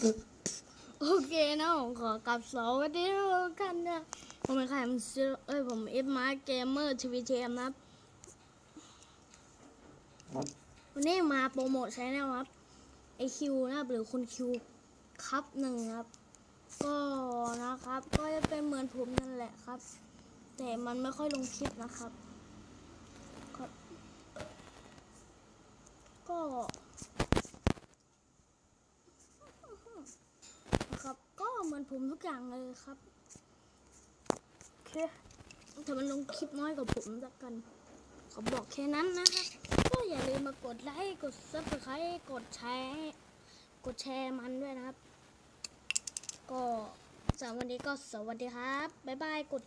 โอเคนะผมขอกลับสวัสดีทุกท่านนะผมเป็นใครผมชื่อเอ้ยผมเอฟมาเกมเมอร์ทีวีเทมนะครับวันนี้มาโปรโมทใช้นวครับไอคิวนะครับหรือคุณคิวครับหนึ่งครับ ก็นะครับ ก็จะเป็นเหมือนผมนั่นแหละครับ แต่มันไม่ค่อยลงคลิปนะครับ ก็ก็นะครับ ก็เหมื อนผมทุกอย่างเลยครับโอเคแต่มันลงคลิปน้อยกว่าผมสักกันขอบอกแค่นั้นนะครับก็อย่าลืมมากดไลค์กดซับสไครต์กดแชร์กดแชร์มันด้วยนะครับ ก็สำหรับวันนี้ก็สวัสดีครับ บ๊ายบาย กด